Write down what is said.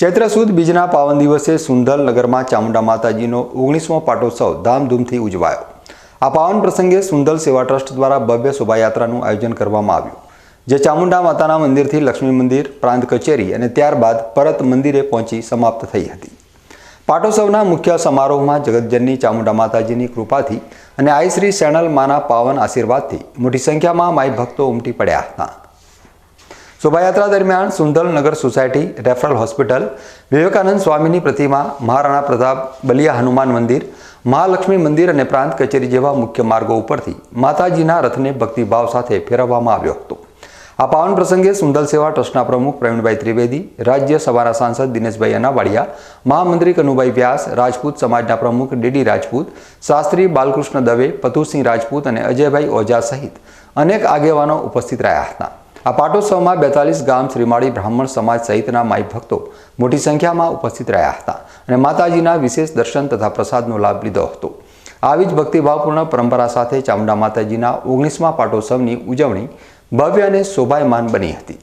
ચૈત્ર સુદ બીજના પાવન દિવસે સુંદલ નગરમાં ચામુંડા માતાજીનો ઓગણીસમો પાટોત્સવ ધામધૂમથી ઉજવાયો. આ પાવન પ્રસંગે સુંદલ સેવા ટ્રસ્ટ દ્વારા ભવ્ય શોભાયાત્રાનું આયોજન કરવામાં આવ્યું, જે ચામુંડા માતાના મંદિરથી લક્ષ્મી મંદિર, પ્રાંત કચેરી અને ત્યારબાદ પરત મંદિરે પહોંચી સમાપ્ત થઈ હતી. પાટોત્સવના મુખ્ય સમારોહમાં જગતજનની ચામુંડા માતાજીની કૃપાથી અને આઈ શ્રી શેણલ માના પાવન આશીર્વાદથી મોટી સંખ્યામાં માઈ ભક્તો ઉમટી પડ્યા હતા. શોભાયાત્રા દરમિયાન સુંદલ નગર સોસાયટી, રેફરલ હોસ્પિટલ, વિવેકાનંદ સ્વામીની પ્રતિમા, મહારાણા પ્રતાપ બલિયા હનુમાન મંદિર, મહાલક્ષ્મી મંદિર અને પ્રાંત કચેરી જેવા મુખ્ય માર્ગો ઉપરથી માતાજીના રથને ભક્તિભાવ સાથે ફેરવવામાં આવ્યો હતો. આ પાવન પ્રસંગે સુંદલ સેવા ટ્રસ્ટના પ્રમુખ પ્રવીણભાઈ ત્રિવેદી રાજ્યસભાના સાંસદ દિનેશભાઈ અનાવાડિયા, મહામંત્રી કનુભાઈ વ્યાસ, રાજપૂત સમાજના પ્રમુખ ડીડી રાજપૂત, શાસ્ત્રી બાલકૃષ્ણ દવે પતુસિંહ રાજપૂત અને અજયભાઈ ઓઝા સહિત અનેક આગેવાનો ઉપસ્થિત રહ્યા હતા. આ પાટોત્સવમાં બેતાલીસ ગામ શ્રીમાળી બ્રાહ્મણ સમાજ સહિતના માઈ ભક્તો મોટી સંખ્યામાં ઉપસ્થિત રહ્યા હતા અને માતાજીના વિશેષ દર્શન તથા પ્રસાદનો લાભ લીધો હતો. આવી જ ભક્તિભાવપૂર્ણ પરંપરા સાથે ચામુંડા માતાજીના ઓગણીસમા પાટોત્સવની ઉજવણી ભવ્ય અને શોભાયમાન બની હતી.